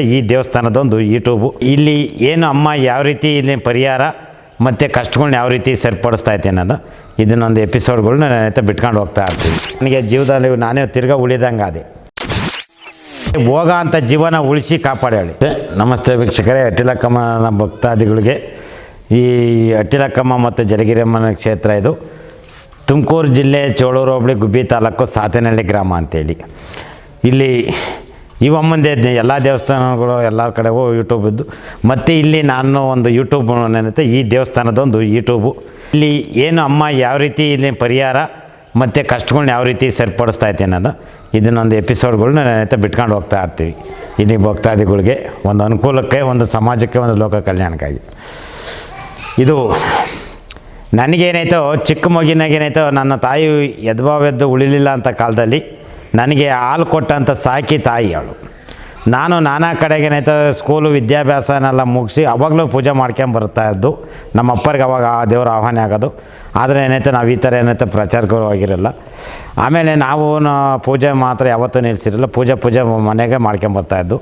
ಈ ದೇವಸ್ಥಾನದೊಂದು ಯೂಟ್ಯೂಬು. ಇಲ್ಲಿ ಏನು ಅಮ್ಮ ಯಾವ ರೀತಿ ಇಲ್ಲಿ ಪರಿಹಾರ, ಮತ್ತು ಕಷ್ಟಗಳ್ನ ಯಾವ ರೀತಿ ಸರಿಪಡಿಸ್ತಾ ಐತೆ ಅನ್ನೋದು, ಇದನ್ನೊಂದು ಎಪಿಸೋಡ್ಗಳನ್ನ ನಾನು ಆಯ್ತಾ ಬಿಟ್ಕೊಂಡು ಹೋಗ್ತಾ ಇರ್ತೀನಿ. ನನಗೆ ಜೀವನದಲ್ಲಿ ನಾನೇ ತಿರ್ಗಾ ಉಳಿದಂಗೆ ಅದೇ ಹೋಗ ಅಂತ ಜೀವನ ಉಳಿಸಿ ಕಾಪಾಡೇಳಿ ನಮಸ್ತೆ ವೀಕ್ಷಕರೇ ಅಟ್ಟಿಲಕ್ಕಮ್ಮನ ಭಕ್ತಾದಿಗಳಿಗೆ. ಈ ಅಟ್ಟಿಲಕ್ಕಮ್ಮ ಮತ್ತು ಜಲಗಿರಮ್ಮನ ಕ್ಷೇತ್ರ ಇದು. ತುಮಕೂರು ಜಿಲ್ಲೆ ಚೋಳೂರು ಹೋಬಳಿ ಗುಬ್ಬಿ ತಾಲೂಕು ಸಾತೇನಹಳ್ಳಿ ಗ್ರಾಮ ಅಂತೇಳಿ. ಇಲ್ಲಿ ಇವಮ್ಮಂದೆ ಎಲ್ಲ ದೇವಸ್ಥಾನಗಳು ಎಲ್ಲ ಕಡೆಗೂ ಯೂಟ್ಯೂಬ್ ಇದ್ದು. ಮತ್ತು ಇಲ್ಲಿ ನಾನು ಒಂದು ಯೂಟ್ಯೂಬ್ ಏನಂತೆ ಈ ದೇವಸ್ಥಾನದೊಂದು ಯೂಟ್ಯೂಬು ಇಲ್ಲಿ ಏನು ಅಮ್ಮ ಯಾವ ರೀತಿ ಇಲ್ಲಿ ಪರಿಹಾರ, ಮತ್ತು ಕಷ್ಟಗಳ್ನ ಯಾವ ರೀತಿ ಸರಿಪಡಿಸ್ತಾ ಐತೆ ಅನ್ನೋದು, ಇದನ್ನೊಂದು ಎಪಿಸೋಡ್ಗಳ್ನ ನಾನೈತೆ ಬಿಟ್ಕೊಂಡು ಹೋಗ್ತಾ ಇರ್ತೀವಿ. ಇಲ್ಲಿ ಭಕ್ತಾದಿಗಳಿಗೆ ಒಂದು ಅನುಕೂಲಕ್ಕೆ, ಒಂದು ಸಮಾಜಕ್ಕೆ, ಒಂದು ಲೋಕ ಕಲ್ಯಾಣಕ್ಕಾಗಿ. ಇದು ನನಗೇನಾಯ್ತೋ, ಚಿಕ್ಕ ಮಗಿನಾಗೇನಾಯ್ತೋ, ನನ್ನ ತಾಯಿ ಎದ್ಬಾವೆದ್ದು ಉಳಿಲಿಲ್ಲ ಅಂತ ಕಾಲದಲ್ಲಿ ನನಗೆ ಹಾಲು ಕೊಟ್ಟಂಥ ಸಾಕಿ ತಾಯಿ ಅವಳು. ನಾನು ನಾನಾ ಕಡೆಗೇನಾಯ್ತೋ ಸ್ಕೂಲು ವಿದ್ಯಾಭ್ಯಾಸನೆಲ್ಲ ಮುಗಿಸಿ ಅವಾಗಲೂ ಪೂಜೆ ಮಾಡ್ಕೊಂಡು ಬರ್ತಾ ಇದ್ದು ನಮ್ಮ ಅಪ್ಪರಿಗೆ ಅವಾಗ ಆ ದೇವರ ಆಹ್ವಾನ ಆಗೋದು. ಆದರೆ ಏನೈತೆ ನಾವು ಈ ಥರ ಏನೈತೆ ಪ್ರಚಾರಕರು ಆಗಿರಲ್ಲ. ಆಮೇಲೆ ನಾವು ಪೂಜೆ ಮಾತ್ರ ಯಾವತ್ತೂ ನಿಲ್ಲಿಸಿರಲ್ಲ ಪೂಜೆ ಪೂಜೆ ಮನೆಗೆ ಮಾಡ್ಕೊಂಬರ್ತಾಯಿದ್ದು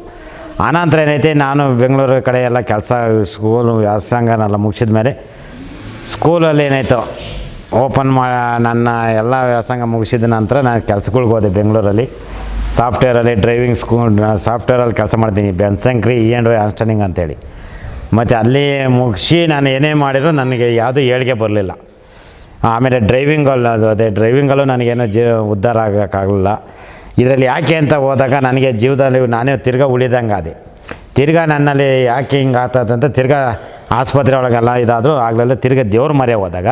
ಆನಂತರ ಏನೈತೆ ನಾನು ಬೆಂಗಳೂರು ಕಡೆ ಎಲ್ಲ ಕೆಲಸ ಸ್ಕೂಲು ವ್ಯಾಸಂಗನೆಲ್ಲ ಮುಗಿಸಿದ ಮೇಲೆ ಸ್ಕೂಲಲ್ಲಿ ಏನಾಯ್ತು ಓಪನ್ ಮಾ, ನನ್ನ ಎಲ್ಲ ವ್ಯಾಸಂಗ ಮುಗಿಸಿದ ನಂತರ ನಾನು ಕೆಲಸಗಳಿಗೆ ಹೋದೆ ಬೆಂಗಳೂರಲ್ಲಿ. ಸಾಫ್ಟ್ವೇರಲ್ಲಿ ಡ್ರೈವಿಂಗ್ ಸ್ಕೂಲ್ ಸಾಫ್ಟ್ವೇರಲ್ಲಿ ಕೆಲಸ ಮಾಡ್ತೀನಿ. ಬೆನ್ಸಂಕ್ರಿ ಇ ಆ್ಯಂಡ್ ವೈ ಆನ್ಸ್ಟನಿಂಗ್ ಅಂತೇಳಿ. ಮತ್ತು ಅಲ್ಲಿ ಮುಗಿಸಿ ನಾನು ಏನೇ ಮಾಡಿದರೂ ನನಗೆ ಯಾವುದೂ ಏಳಿಗೆ ಬರಲಿಲ್ಲ. ಆಮೇಲೆ ಡ್ರೈವಿಂಗಲ್ಲಿ ಅದು ಅದೇ ಡ್ರೈವಿಂಗಲ್ಲೂ ನನಗೇನು ಜೀ, ಉದ್ಧಾರ ಆಗೋಕ್ಕಾಗಲಿಲ್ಲ. ಇದರಲ್ಲಿ ಯಾಕೆ ಅಂತ ಹೋದಾಗ ನನಗೆ ಜೀವನದಲ್ಲಿ ನಾನೇ ತಿರ್ಗಾ ಉಳಿದಂಗೆ ಅದೇ ತಿರ್ಗಾ ನನ್ನಲ್ಲಿ ಯಾಕೆ ಹಿಂಗೆ ಆಗ್ತದಂತ ತಿರ್ಗಾ ಆಸ್ಪತ್ರೆ ಒಳಗೆಲ್ಲ ಇದಾದರೂ ಆಗಲೆಲ್ಲ ತಿರ್ಗಾ ದೇವ್ರ ಮರೆ ಹೋದಾಗ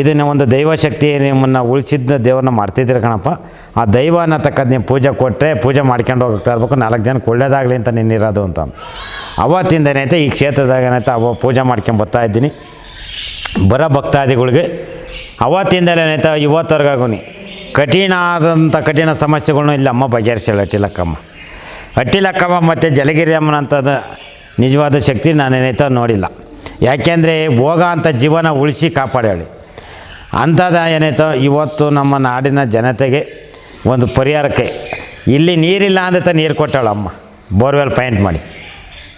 ಇದನ್ನು ಒಂದು ದೈವಶಕ್ತಿ ನಿಮ್ಮನ್ನು ಉಳಿಸಿದ್ದ ದೇವ್ರನ್ನ ಮಾಡ್ತಿದ್ದೀರ ಕಣಪ್ಪ. ಆ ದೈವ ಅನ್ನತಕ್ಕದ್ದು ನೀವು ಪೂಜೆ ಕೊಟ್ಟರೆ ಪೂಜೆ ಮಾಡ್ಕೊಂಡು ಹೋಗ್ತಾ ಇರ್ಬೇಕು ನಾಲ್ಕು ಜನಕ್ಕೆ ಒಳ್ಳೇದಾಗಲಿ ಅಂತ ನಿನ್ನಿರೋದು ಅಂತ. ಅವತ್ತಿಂದ ಏನೈತೆ, ಈ ಕ್ಷೇತ್ರದಾಗ ಏನೈತೆ, ಅವ ಪೂಜೆ ಮಾಡ್ಕೊಂಡು ಬರ್ತಾ ಇದ್ದೀನಿ. ಬರೋ ಭಕ್ತಾದಿಗಳಿಗೆ. ಅವತ್ತಿಂದಲೇ ಏನೈತೆ ಇವತ್ತವರೆಗಾಗುನಿ ಕಠಿಣ ಆದಂಥ ಕಠಿಣ ಸಮಸ್ಯೆಗಳನ್ನೂ ಇಲ್ಲಿ, ಅಮ್ಮ ಬಗೆಹರಿಸಲ್ಲ ಅಟ್ಟಿಲಕ್ಕಮ್ಮ. ಅಟ್ಟಿಲಕ್ಕಮ್ಮ ಮತ್ತು ಜಲಗಿರಿ ಅಮ್ಮನಂಥದ್ದು ನಿಜವಾದ ಶಕ್ತಿ ನಾನೇನೈತೋ ನೋಡಿಲ್ಲ. ಯಾಕೆಂದರೆ ಹೋಗ ಅಂತ ಜೀವನ ಉಳಿಸಿ ಕಾಪಾಡೇಳಿ ಅಂಥದ್ದು ಏನಾಯ್ತು ಇವತ್ತು ನಮ್ಮ ನಾಡಿನ ಜನತೆಗೆ ಒಂದು ಪರಿಹಾರಕ್ಕೆ ಇಲ್ಲಿ ನೀರಿಲ್ಲ ಅಂತ ನೀರು ಕೊಟ್ಟಾಳು ಅಮ್ಮ. ಬೋರ್ವೆಲ್ ಪೈಂಟ್ ಮಾಡಿ.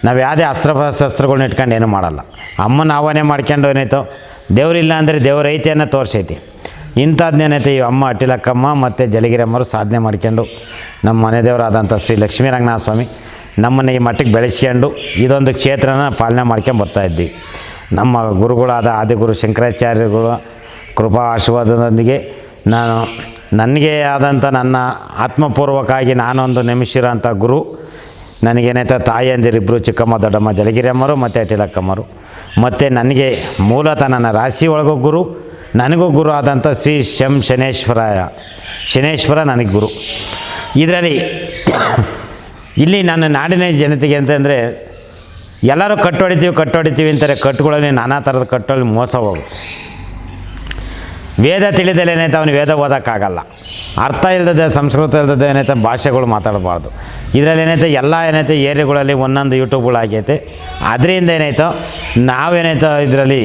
ನಾವು ಯಾವುದೇ ಅಸ್ತ್ರ ಶಸ್ತ್ರಗಳನ್ನ ಇಟ್ಕೊಂಡು ಏನೂ ಮಾಡಲ್ಲ. ಅಮ್ಮನ ಆಹ್ವಾನ ಮಾಡ್ಕೊಂಡು ಏನಾಯ್ತು ದೇವರಿಲ್ಲ ಅಂದರೆ ದೇವ್ರ ಐತೆ ಅನ್ನೋ ತೋರಿಸೈತಿ ಇಂಥದ್ದೇನೈತೆ ಈ ಅಮ್ಮ ಅಟ್ಟಿಲಕ್ಕಮ್ಮ ಮತ್ತು ಜಲಗಿರಮ್ಮರು ಸಾಧನೆ ಮಾಡ್ಕೊಂಡು ನಮ್ಮ ಮನೆ ದೇವರಾದಂಥ ಶ್ರೀ ಲಕ್ಷ್ಮೀರಂಗನಾಥ ಸ್ವಾಮಿ ನಮ್ಮನ್ನು ಈ ಮಟ್ಟಕ್ಕೆ ಬೆಳೆಸ್ಕೊಂಡು ಇದೊಂದು ಕ್ಷೇತ್ರನ ಪಾಲನೆ ಮಾಡ್ಕೊಂಡು ಬರ್ತಾ ಇದ್ವಿ. ನಮ್ಮ ಗುರುಗಳಾದ ಆದಿಗುರು ಶಂಕರಾಚಾರ್ಯಗಳು ಕೃಪಾ ಆಶೀರ್ವಾದದೊಂದಿಗೆ ನಾನು ನನಗೆ ಆದಂಥ ನನ್ನ ಆತ್ಮಪೂರ್ವಕವಾಗಿ ನಾನೊಂದು ನೆಮಿಸಿರೋಂಥ ಗುರು ನನಗೇನೈತೆ ತಾಯಿಯಂದಿರಿಬ್ಬರು ಚಿಕ್ಕಮ್ಮ ದೊಡ್ಡಮ್ಮ ಜಲಗಿರಿಯಮ್ಮರು, ಮತ್ತು ಅಟಿಲಕ್ಕಮ್ಮರು ಮತ್ತು ನನಗೆ ಮೂಲತಃ ನನ್ನ ರಾಶಿ ಒಳಗೂ ಗುರು, ನನಗೂ ಗುರು ಆದಂಥ ಶ್ರೀ ಶಂ ಶನೇಶ್ವರ ಶನೇಶ್ವರ ನನಗೆ ಗುರು. ಇದರಲ್ಲಿ ಇಲ್ಲಿ ನನ್ನ ನಾಡಿನ ಜನತೆಗೆ ಅಂತಂದರೆ, ಎಲ್ಲರೂ ಕಟ್ಟು ಹೊಡಿತೀವಿ ಕಟ್ಟು ಹೊಡಿತೀವಿ ಅಂತಾರೆ ಕಟ್ಟುಗಳಲ್ಲಿ ನಾನಾ ಥರದ ಕಟ್ಟಲ್ಲಿ ಮೋಸ ಹೋಗುತ್ತೆ. ವೇದ ತಿಳಿದಲ್ಲಿ ಏನೈತೆ ಅವನು ವೇದ ಓದೋಕ್ಕಾಗಲ್ಲ. ಅರ್ಥ ಇಲ್ಲದೆ ಸಂಸ್ಕೃತ ಇಲ್ಲದೆ ಏನೈತೆ ಭಾಷೆಗಳು ಮಾತಾಡಬಾರ್ದು. ಇದರಲ್ಲಿ ಏನೈತೆ, ಎಲ್ಲ ಏನೈತೆ ಏರಿಯಾಗಳಲ್ಲಿ ಒಂದೊಂದು ಯೂಟ್ಯೂಬ್ಗಳಾಗೈತೆ ಅದರಿಂದ ಏನಾಯ್ತು ನಾವೇನಾಯ್ತು ಇದರಲ್ಲಿ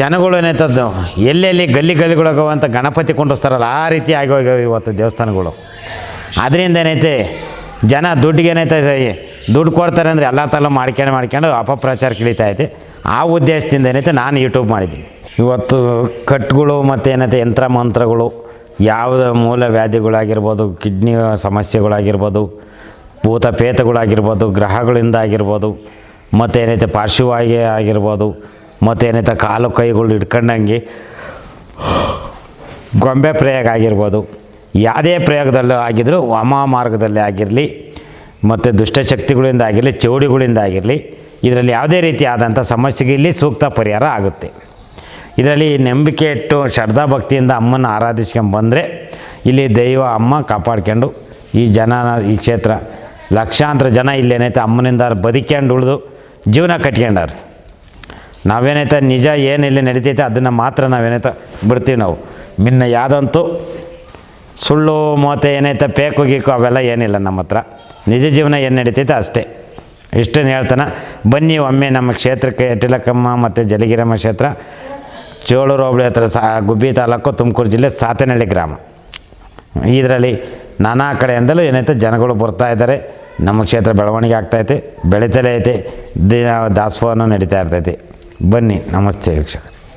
ಜನಗಳು ಏನಾಯ್ತದ್ದು ಎಲ್ಲೆಲ್ಲಿ ಗಲ್ಲಿ ಗಲ್ಲಿಗಳಾಗುವಂಥ ಗಣಪತಿ ಕೊಂಡಿಸ್ತಾರಲ್ಲ, ಆ ರೀತಿ ಆಗಿ ಇವತ್ತು ದೇವಸ್ಥಾನಗಳು. ಅದರಿಂದ ಏನೈತೆ, ಜನ ದುಡ್ಡಿಗೆ ಏನೈತೆ, ದುಡ್ಡು ಕೊಡ್ತಾರೆ ಅಂದರೆ ಎಲ್ಲ ತಲೆ ಮಾಡ್ಕೊಂಡು ಮಾಡ್ಕೊಂಡು ಅಪಪ್ರಚಾರ ಐತೆ ಆ ಉದ್ದೇಶದಿಂದ ಏನೈತೆ, ನಾನು ಯೂಟ್ಯೂಬ್ ಮಾಡಿದ್ದೀನಿ. ಇವತ್ತು ಕಟ್ಗಳು ಮತ್ತು ಏನೈತೆ ಯಂತ್ರ ಮಂತ್ರಗಳು, ಯಾವುದೇ ಮೂಲ ವ್ಯಾಧಿಗಳಾಗಿರ್ಬೋದು, ಕಿಡ್ನಿ ಸಮಸ್ಯೆಗಳಾಗಿರ್ಬೋದು, ಭೂತ ಪೇತಗಳಾಗಿರ್ಬೋದು, ಗ್ರಹಗಳಿಂದ ಆಗಿರ್ಬೋದು, ಮತ್ತು ಏನೈತೆ ಪಾರ್ಶ್ವವಾಗಿ ಆಗಿರ್ಬೋದು, ಮತ್ತು ಏನೈತೆ ಕಾಲು ಕೈಗಳು ಹಿಡ್ಕೊಂಡಂಗೆ ಗೊಂಬೆ ಪ್ರಯೋಗ ಆಗಿರ್ಬೋದು. ಯಾವುದೇ ಪ್ರಯೋಗದಲ್ಲೂ ಆಗಿದ್ದರೂ ವಾಮ ಮಾರ್ಗದಲ್ಲಿ ಆಗಿರಲಿ, ಮತ್ತು ದುಷ್ಟಶಕ್ತಿಗಳಿಂದ ಆಗಿರಲಿ, ಚೌಡಿಗಳಿಂದ ಆಗಿರಲಿ, ಇದರಲ್ಲಿ ಯಾವುದೇ ರೀತಿಯಾದಂಥ ಸಮಸ್ಯೆಗೆ ಇಲ್ಲಿ ಸೂಕ್ತ ಪರಿಹಾರ ಆಗುತ್ತೆ. ಇದರಲ್ಲಿ ನಂಬಿಕೆ ಇಟ್ಟು ಶ್ರದ್ಧಾ ಭಕ್ತಿಯಿಂದ ಅಮ್ಮನ ಆರಾಧಿಸ್ಕೊಂಡು ಬಂದರೆ ಇಲ್ಲಿ ದೈವ ಅಮ್ಮ ಕಾಪಾಡ್ಕೊಂಡು ಈ ಜನ, ಈ ಕ್ಷೇತ್ರ, ಲಕ್ಷಾಂತರ ಜನ ಇಲ್ಲೇನೈತೆ ಅಮ್ಮನಿಂದ ಬದುಕ್ಯಂಡು ಉಳಿದು ಜೀವನ ಕಟ್ಕೊಂಡಾರೆ. ನಾವೇನೈತೆ ನಿಜ ಏನು ಇಲ್ಲಿ ನಡೀತೈತೆ ಅದನ್ನು ಮಾತ್ರ ನಾವೇನೈತೆ ಬಿಡ್ತೀವಿ ನಾವು. ಮಿನ್ನ ಯಾವುದಂತೂ ಸುಳ್ಳು, ಮೋತೆ ಏನೈತೆ ಪೇಕು, ಗೀಕು ಅವೆಲ್ಲ ಏನಿಲ್ಲ ನಮ್ಮ ಹತ್ರ. ನಿಜ ಜೀವನ ಏನು ನಡೀತೈತೆ ಅಷ್ಟೇ. ಇಷ್ಟನ್ನು ಹೇಳ್ತಾನೆ. ಬನ್ನಿ ಒಮ್ಮೆ ನಮ್ಮ ಕ್ಷೇತ್ರಕ್ಕೆ ಟಿಲಕಮ್ಮ ಮತ್ತು ಜಲಗಿರಮ್ಮ ಕ್ಷೇತ್ರ. ಚೋಳೂರು ಹೋಬಳಿ ಹತ್ರ ಸಾ, ಗುಬ್ಬಿ ತಾಲೂಕು ತುಮಕೂರು ಜಿಲ್ಲೆ ಸಾತನಹಳ್ಳಿ ಗ್ರಾಮ. ಇದರಲ್ಲಿ ನಾನಾ ಕಡೆಯಿಂದಲೂ ಏನೈತೆ ಜನಗಳು ಬರ್ತಾ ಇದ್ದಾರೆ. ನಮ್ಮ ಕ್ಷೇತ್ರ ಬೆಳವಣಿಗೆ ಆಗ್ತೈತೆ ಬೆಳೀತಲೇ ಐತೆ, ದಿನ ದಾಸೋಹನೂ ನಡೀತಾ ಇರ್ತೈತಿ. ಬನ್ನಿ, ನಮಸ್ತೆ ವೀಕ್ಷಕ